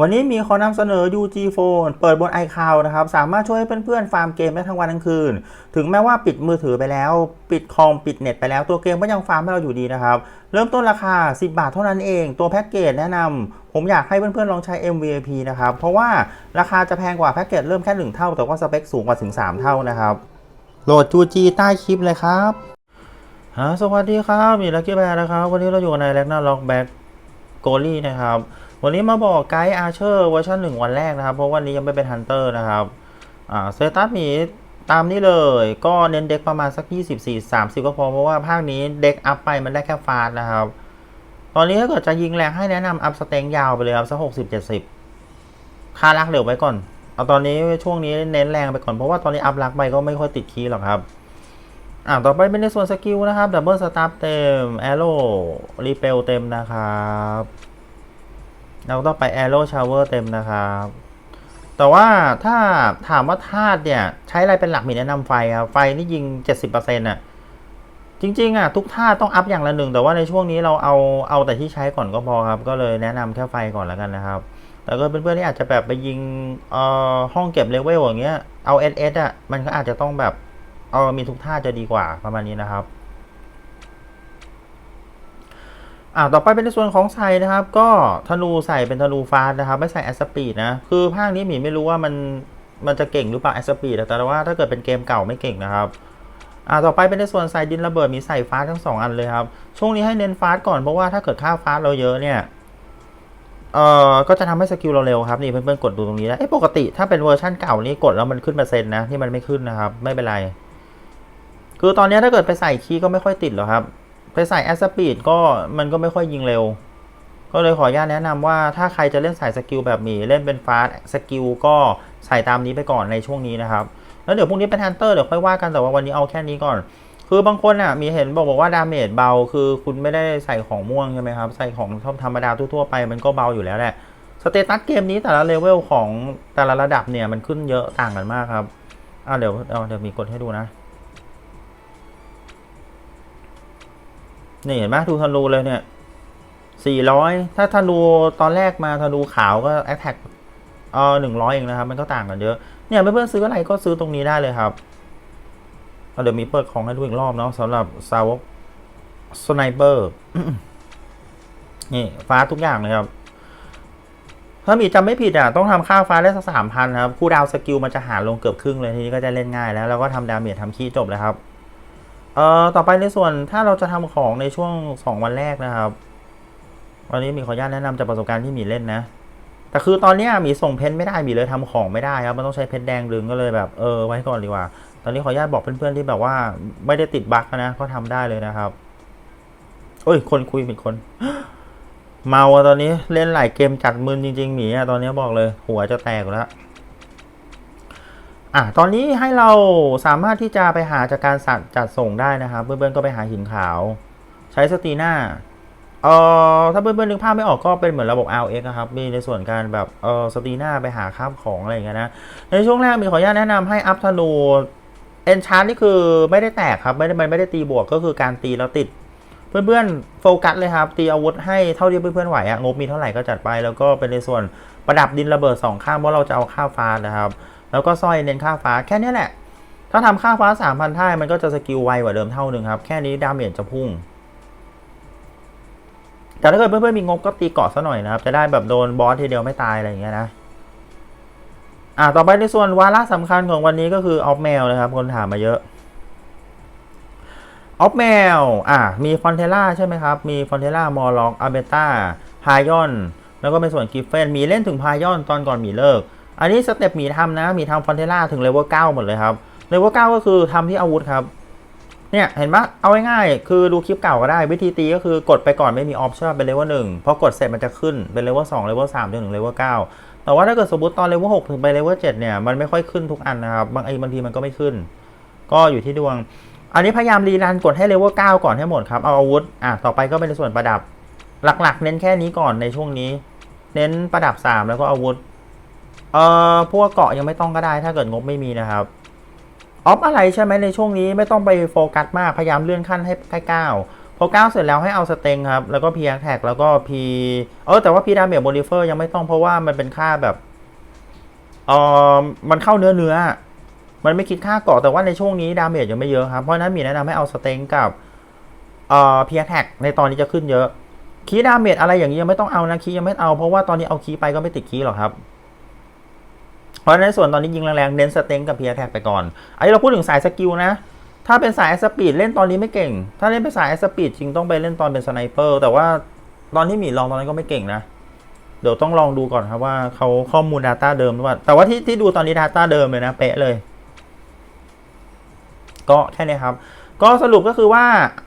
วันนี้มีขอนำเสนอ UG Phone เปิดบน iCloud นะครับ สามารถช่วยให้เพื่อนๆ ฟาร์มเกมได้ทั้งวันทั้งคืน ถึงแม้ว่าปิดมือถือไปแล้ว ปิดคอมปิดเน็ตไปแล้วตัวเกมก็ยังฟาร์มให้เราอยู่ดีนะครับ เริ่มต้นราคา 10 บาทเท่านั้นเอง ตัวแพ็กเกจแนะนำผมอยากให้เพื่อนๆ ลองใช้ MVP นะครับ เพราะว่าราคาจะแพงกว่าแพ็กเกจเริ่มแค่ 1 เท่า แต่ว่าสเปคสูงกว่าถึง 3 เท่านะครับโหลด UG ใต้คลิปเลยครับฮสวัสดีครับมีลักกี้แบร์นะครับวันนี้เราอยู่ในแลกนาล็อกแบ็กโกลี่นะครับ วันนี้มาบอกไกด์อาร์เชอร์เวอร์ชันหนึ่งวันแรกนะครับ เพราะวันนี้ยังไม่เป็นฮันเตอร์นะครับอ่าเซตัสมีตามนี้เลย ก็เน้นเด็กประมาณสัก 24 30 ก็พอ เพราะว่าภาคนี้เด็กอัพไปมันได้แค่ฟาสนะครับ ตอนนี้ถ้าเกิดจะยิงแรงให้แนะนำอัพสเต็งยาวไปเลยครับสัก 60 70 ค่ารักเหลวไว้ก่อน เอาตอนนี้ช่วงนี้เน้นแรงไปก่อน เพราะว่าตอนนี้อัพรักไปก็ไม่ค่อยติดคีย์หรอกครับอ่าต่อไปเป็นในส่วนสกิลนะครับดับเบิลสตาร์เต็มแอโร่รีเปลเต็มนะครับ แล้วก็ต่องไปแอโร่ชาวเวอร์เต็มนะครับ แต่ว่าถ้าถามว่าธาตุเนี่ย ใช้อะไรเป็นหลักมีแนะนำไฟครับ ไฟนี่ยิง 70%อะ จริง ๆ อะ ทุกธาตุต้องอัพอย่างละหนึ่ง แต่ว่าในช่วงนี้เราเอาเอาแต่ที่ใช้ก่อนก็พอครับ ก็เลยแนะนำแค่ไฟก่อนแล้วกันนะครับ แต่ก็เพื่อนๆที่อาจจะแบบไปยิงเอ่อห้องเก็บเลเวลอย่างเงี้ย เอา SS อะ มันก็อาจจะต้องแบบ เอามีทุกท่าจะดีกว่าประมาณนี้นะครับ อ่าต่อไปเป็นในส่วนของใส่นะครับ ก็ธนูใส่เป็นธนูฟาสนะครับ ไม่ใส่แอสปีดนะ คือภาคนี้หมีไม่รู้ว่ามันมันจะเก่งหรือเปล่าแอสปีดแต่ว่าถ้าเกิดเป็นเกมเก่าไม่เก่งนะครับอ่าต่อไปเป็นในส่วนใส่ดินระเบิดมีใส่ฟาสทั้งสองอันเลยครับ ช่วงนี้ให้เน้นฟาสก่อนเพราะว่าถ้าเกิดค่าฟาสเราเยอะเนี่ยเอ่อก็จะทำให้สกิลเราเร็วครับนี่เพื่อนๆกดดูตรงนี้นะเอ้ปกติถ้าเป็นเวอร์ชั่นเก่านี่กดแล้วมันขึ้นเปอร์เซ็นต์นะที่มันไม่ขึ้นนะครับ ไม่เป็นไร คือตอนนี้ถ้าเกิดไปใส่คีย์ก็ไม่ค่อยติดหรอกครับ ไปใส่แอสปีดก็มันก็ไม่ค่อยยิงเร็ว ก็เลยขออนุญาตแนะนำว่าถ้าใครจะเล่นสายสกิลแบบหมีเล่นเป็นฟาสสกิลก็ใส่ตามนี้ไปก่อนในช่วงนี้นะครับ แล้วเดี๋ยวพรุ่งนี้เป็นฮันเตอร์เดี๋ยวค่อยว่ากันแต่ว่าวันนี้เอาแค่นี้ก่อน คือบางคนอะมีเห็นบอกบอกว่าดาเมจเบา คือคุณไม่ได้ใส่ของม่วงใช่ไหมครับ ใส่ของธรรมดาทั่วๆไปมันก็เบาอยู่แล้วแหละสเตตัสเกมนี้แต่ละเลเวลของแต่ละระดับเนี่ยมันขึ้นเยอะต่างกันมากครับอ่าเดี๋ยวเดี๋ยวมีกดให้ดูนะ นี่เห็นไหมดูธนูเลยเนี่ยสี่ร้อยถ้าธนูตอนแรกมาธนูขาวก็แอคแท็กเออหนึ่งร้อยเองนะครับ มันก็ต่างกันเยอะ เนี่ยเพื่อนๆซื้ออะไรก็ซื้อตรงนี้ได้เลยครับเเดี๋ยวมีเปิดของให้ดูอีกรอบเนาะสำหรับซาวกสไนเปอร์นี่ ฟ้าทุกอย่างเลยครับ ถ้ามีจำไม่ผิดอะ ต้องทำค่าฟ้าได้สักสามพันครับ คู่ดาวสกิลมันจะหารลงเกือบครึ่งเลย ทีนี้ก็จะเล่นง่ายแล้ว แล้วก็ทำดาเมจทำขี้จบเลยครับ เอ่อต่อไปในส่วนถ้าเราจะทำของในช่วงสองวันแรกนะครับ วันนี้มีขออนุญาตแนะนำจากประสบการณ์ที่มีเล่นนะ แต่คือตอนเนี้ยมีส่งเพนไม่ได้มีเลยทำของไม่ได้ครับ มันต้องใช้เพชรแดงดึงก็เลยแบบเออไว้ก่อนดีกว่า ตอนนี้ขออนุญาตบอกเพื่อนๆที่แบบว่าไม่ได้ติดบั๊กนะก็ทำได้เลยนะครับโอ้ย คนคุยผิดคน เมาอะตอนนี้เล่นหลายเกมจัดมึนจริงๆหมีอะตอนนี้บอกเลย หัวจะแตกแล้ว อะตอนนี้ให้เราสามารถที่จะไปหาจากการสัตว์จัดส่งได้นะครับเพื่อนๆก็ไปหาหินขาว ใช้สตีน่าเอ่อถ้าเพื่อนๆนึกภาพไม่ออกก็เป็นเหมือนระบบ LX นะครับ มีในส่วนการแบบเออสตีน่าไปหาข้ามของอะไรอย่างเงี้ยนะ ในช่วงแรกมีขออนุญาตแนะนำให้อัพธนูเอนชาร์นี่คือไม่ได้แตกครับ ไม่ได้มันไม่ได้ตีบวกก็คือการตีแล้วติด เพื่อนๆโฟกัสเลยครับ ตีอาวุธให้เท่าที่เพื่อนๆไหวอะงบมีเท่าไหร่ก็จัดไป แล้วก็เป็นในส่วนประดับดินระเบิดสองข้างเพราะเราจะเอาค่าวฟ้านะครับ แล้วก็สร้อยเน้นค่าฟ้าแค่นี้แหละ ถ้าทำค่าฟ้าสามพันท่ายมันก็จะสกิลไวกว่าเดิมเท่าหนึ่งครับ แค่นี้ดาเมจจะพุ่ง แต่ถ้าเกิดเพื่อนๆมีงบก็ตีเกาะซะหน่อยนะครับ จะได้แบบโดนบอสทีเดียวไม่ตายอะไรอย่างเงี้ยนะอ่าต่อไปในส่วนวาระสำคัญของวันนี้ก็คือออฟแมวนะครับ คนถามมาเยอะออฟแมวอ่ามีฟอนเทล่าใช่ไหมครับ มีฟอนเทล่ามอล็อกอาเบต้าพายอน แล้วก็เป็นส่วนกิฟเฟนมีเล่นถึงพายอนตอนก่อนมีเลิก อันนี้สเต็ปมีทำนะมีทำฟอนเทล่าถึงเลเวลเก้าหมดเลยครับเลเวลเก้าก็คือทำที่อาวุธครับ เนี่ยเห็นปะเอาง่ายๆคือดูคลิปเก่าก็ได้ วิธีตีก็คือกดไปก่อนไม่มีออฟใช่ไหมเป็นเลเวลหนึ่งพอกดเสร็จมันจะขึ้นเป็นเลเวลสองเลเวลสามจนถึงเลเวลเก้าแต่ว่าถ้าเกิดสมมติตอนเลเวลหกถึงไปเลเวลเจ็ดเนี่ยมันไม่ค่อยขึ้นทุกอันนะครับบางไอ้บางทีมันก็ไม่ขึ้น ก็อยู่ที่ดวง อันนี้พยายามรีรันกดให้เลเวลเก้าก่อนให้หมดครับเอาอาวุธอะต่อไปก็เป็นในส่วนประดับ หลักๆ เน้นแค่นี้ก่อนในช่วงนี้ เน้นประดับสามแล้วก็อาวุธ เอ่อพวกเกาะยังไม่ต้องก็ได้ ถ้าเกิดงบไม่มีนะครับออฟอะไรใช่ไหมในช่วงนี้ไม่ต้องไปโฟกัสมากพยายามเลื่อนขั้นให้ใกล้เก้าพอเก้าเสร็จแล้วให้เอาสเต็งครับ แล้วก็พีแท็กแล้วก็พีเออแต่ว่าพีดาเมจโบลิเฟอร์ยังไม่ต้องเพราะว่ามันเป็นค่าแบบเออมันเข้าเนื้อเนื้อ มันไม่คิดค่าเกาะแต่ว่าในช่วงนี้ดาเมจยังไม่เยอะครับเพราะนั้นมีแนะนำให้เอาสเต็งกับเอ่อพีแท็กในตอนนี้จะขึ้นเยอะคีดาเมจอะไรอย่างนี้ยังไม่ต้องเอานะคียังไม่เอาเพราะว่าตอนนี้เอาคีไปก็ไม่ติดคีหรอกครับ เพราะฉะนั้นส่วนตอนนี้ยิงแรงๆเน้นสเต็งกับเพียแท็กไปก่อน อันนี้เราพูดถึงสายสกิลนะ ถ้าเป็นสายสปีดเล่นตอนนี้ไม่เก่ง ถ้าเล่นเป็นสายสปีดจริงต้องไปเล่นตอนเป็นสไนเปอร์แต่ว่าตอนที่หมีลองตอนนั้นก็ไม่เก่งนะ เดี๋ยวต้องลองดูก่อนครับว่าเขาข้อมูล Data เดิมหรือเปล่า แต่ว่าที่ที่ดูตอนนี้ Data เดิมเลยนะเป๊ะเลย ก็แค่นี้ครับ ก็สรุปก็คือว่า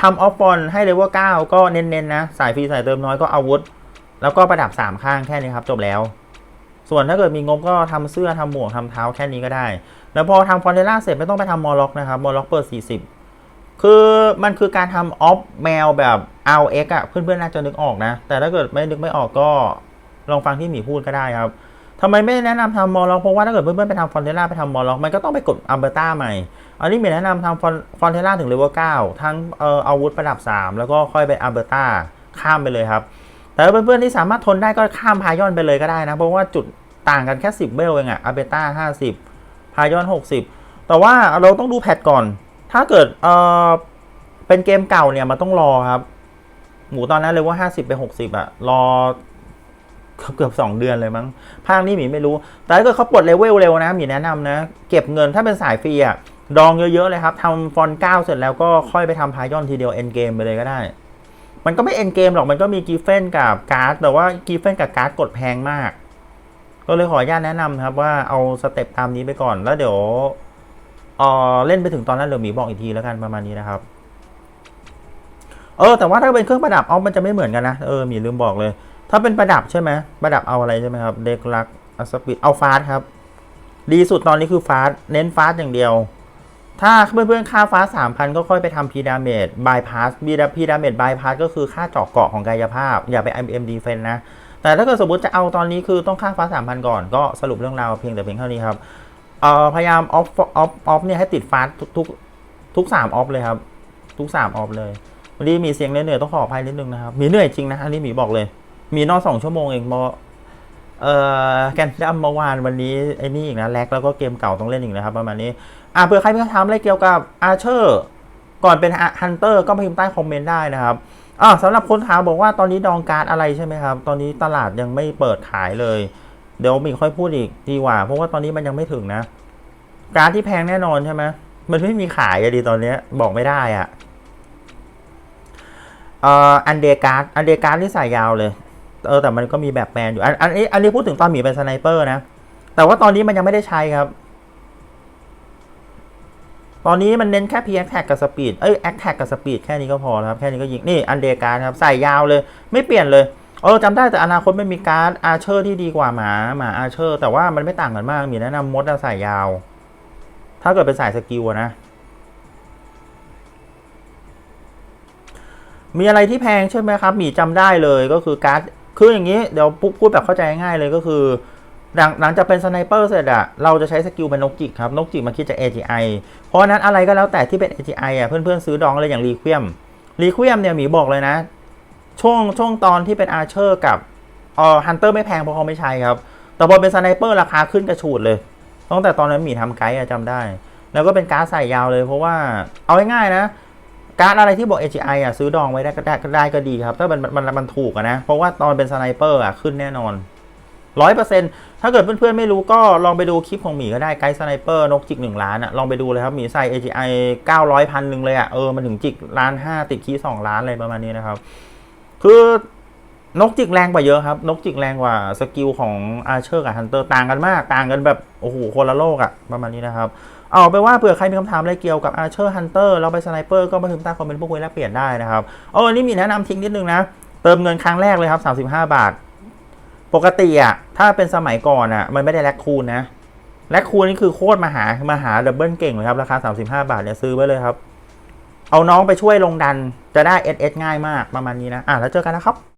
ทำออฟฟอนให้เลเวล9ก็เน้นๆนะ สายฟรีสายเติมน้อยก็อาวุธ แล้วก็ประดับ 3 ข้างแค่นี้ครับ จบแล้ว ส่วนถ้าเกิดมีงบก็ทำเสื้อทำหมวกทำเท้าแค่นี้ก็ได้ แล้วพอทำฟอนเทล่าเสร็จไม่ต้องไปทำมอล็อกนะครับมอล็อกเปิด 40 คือมันคือการทำออฟแมวแบบ RX อะเพื่อนๆน่าจะนึกออกนะ แต่ถ้าเกิดไม่นึกไม่ออกก็ลองฟังที่หมีพูดก็ได้ครับทำไมไม่แนะนำทำมอล็อกเพราะว่าถ้าเกิดเพื่อนๆไปทำฟอนเทล่าไปทำมอล็อกมันก็ต้องไปกดอัมเบอร์ต้าใหม่ อันนี้หมีแนะนำทำฟอนฟอนเทล่าถึงเลเวล9ทั้งเอ่ออาวุธประดับ 3 แล้วก็ค่อยไปอัมเบอร์ต้าข้ามไปเลยครับ แต่เพื่อนๆที่สามารถทนได้ก็ข้ามพายอนไปเลยก็ได้นะ เพราะว่าจุดต่างกันแค่ 10 เบลเองอะอัมเบต้า50 พายอน 60 แต่ว่าเราต้องดูแพทก่อน ถ้าเกิดเออเป็นเกมเก่าเนี่ยมันต้องรอครับ หมูตอนนั้นเลยว่า 50 ไป 60อะรอเกือบเกือบสองเดือนเลยมั้ง ภาคนี้หมีไม่รู้ แต่ถ้าเกิดเขาปลดเลเวลเร็วนะหมีแนะนำนะ เก็บเงินถ้าเป็นสายฟรีอะดองเยอะๆเลยครับทำฟอนเก้าเสร็จแล้วก็ค่อยไปทำพายอนทีเดียวเอ็นเกมไปเลยก็ได้ มันก็ไม่เอ็นเกมหรอกมันก็มีกีเฟนกับการ์ดแต่ว่ากีเฟนกับการ์ดกดแพงมาก ก็เลยขออนุญาตแนะนำครับว่าเอาสเต็ปตามนี้ไปก่อนแล้วเดี๋ยวเออเล่นไปถึงตอนนั้นเดี๋ยวมีบอกอีกทีแล้วกันประมาณนี้นะครับเออแต่ว่าถ้าเป็นเครื่องประดับเอามันจะไม่เหมือนกันนะเออมีลืมบอกเลย ถ้าเป็นประดับใช่ไหมประดับเอาอะไรใช่ไหมครับเด็กลักอัสปีดเอาฟาสครับ ดีสุดตอนนี้คือฟาสเน้นฟาสอย่างเดียว ถ้าเพื่อนๆ ค่าฟ้าสามพันก็ค่อยไปทำพีดาเมจบายพาสพีดาพีดาเมจบายพาสก็คือค่าเจาะเกาะของกายภาพ อย่าไป IM defense นะ แต่ถ้าเกิดสมมติจะเอาตอนนี้คือต้องค่าฟ้าสามพันก่อนก็สรุปเรื่องราวเพียงแต่เพียงเท่านี้ครับเอ่อพยายามออฟออฟออฟเนี่ยให้ติดฟ้าทุกทุกสามออฟเลยครับ ทุกสามออฟเลยวันนี้มีเสียงเหนื่อยๆต้องขออภัยนิดนึงนะครับมีเหนื่อยจริงนะอันนี้หมีบอกเลย มีนอนสองชั่วโมงเองมอ เอ่อแกนดัมเมื่อวานวันนี้ไอ้นี่อีกนะแลกแล้วก็เกมเก่าต้องเล่นอีกนะครับประมาณนี้อ่าเผื่อใครมีคำถามอะไรเกี่ยวกับอาเชอร์ก่อนเป็นฮันเตอร์ก็พิมพ์ใต้คอมเมนต์ได้นะครับอ่าสำหรับคนถามบอกว่าตอนนี้ดองการ์ดอะไรใช่ไหมครับ ตอนนี้ตลาดยังไม่เปิดขายเลย เดี๋ยวมีค่อยพูดอีกดีกว่า เพราะว่าตอนนี้มันยังไม่ถึงนะ การ์ดที่แพงแน่นอนใช่ไหมมันไม่มีขายอะดีตอนเนี้ยบอกไม่ได้อะเอ่ออันเดการ์ดอันเดการ์ดที่ใส่ยาวเลย เออแต่มันก็มีแบบแปลนอยู่อันอันนี้อันนี้พูดถึงตอนหมีเป็นสไนเปอร์นะ แต่ว่าตอนนี้มันยังไม่ได้ใช้ครับ ตอนนี้มันเน้นแค่พีแอคแท็กกับสปีดเอ้ยแอคแท็กกับสปีดแค่นี้ก็พอแล้วครับ แค่นี้ก็ยิงนี่อันเดการครับ ใส่ยาวเลย ไม่เปลี่ยนเลยเออจำได้แต่อนาคตไม่มีการ์ดอาร์เชอร์ที่ดีกว่าหมาหมาอาร์เชอร์ แต่ว่ามันไม่ต่างกันมากมีแนะนำมดใส่ยาว ถ้าเกิดเป็นสายสกิลนะมีอะไรที่แพงใช่ไหมครับ มีจำได้เลยก็คือการ์ด คืออย่างนี้เดี๋ยวพูพูดแบบเข้าใจง่ายๆเลยก็คือหลังหลังจากเป็นสไนเปอร์เสร็จอะเราจะใช้สกิลเป็นนกจิกครับนกจิกมันคิดจาก AGI เพราะนั้นอะไรก็แล้วแต่ที่เป็น AGI อะเพื่อนๆซื้อดองเลยอย่างรีควียมรีควียมเนี่ยหมีบอกเลยนะ ช่วงช่วงตอนที่เป็นอาร์เชอร์กับเอ่อฮันเตอร์ไม่แพงเพราะเขาไม่ใช้ครับ แต่พอเป็นสไนเปอร์ราคาขึ้นกระฉูดเลยตั้งแต่ตอนนั้นหมีทำไกด์อะจำได้ แล้วก็เป็นการ์ดใส่ยาวเลย เพราะว่าเอาง่ายๆนะ การอะไรที่บอก AGI อะซื้อดองไว้ได้ก็ได้ก็ได้ก็ดีครับ ถ้ามันมันมันถูกอะนะ เพราะว่าตอนเป็นสไนเปอร์อะขึ้นแน่นอนร้อยเปอร์เซ็นถ้าเกิดเพื่อนๆไม่รู้ก็ลองไปดูคลิปของหมีก็ได้ไกด์สไนเปอร์นกจิกหนึ่งล้านอะลองไปดูเลยครับหมีใส่ AGI เก้าร้อยพันหนึ่งเลยอะเออมันถึงจิกล้านห้าติดคีสองล้านอะไรประมาณนี้นะครับ คือนกจิกแรงกว่าเยอะครับ นกจิกแรงกว่าสกิลของอาร์เชอร์กับฮันเตอร์ต่างกันมาก ต่างกันแบบ โอ้โหคนละโลกอะประมาณนี้นะครับ เอาไปว่าเผื่อใครมีคำถามอะไรเกี่ยวกับ Archer Hunter เราไปสไนเปอร์ก็มาถึงใต้คอมเมนต์พวกคุยแลกเปลี่ยนได้นะครับเอออันนี้มีแนะนำทิ้งนิดนึงนะ เติมเงินครั้งแรกเลยครับ 35 บาท ปกติอะถ้าเป็นสมัยก่อนอะมันไม่ได้แลกคูณนะแลกคูณนี่คือโคตรมาหามาหาดับเบิลเก่งเลยครับราคา 35 บาทเนี่ยซื้อไว้เลยครับเอาน้องไปช่วยลงดันจะได้ SS ง่ายมากประมาณนี้นะอะแล้วเจอกันนะครับ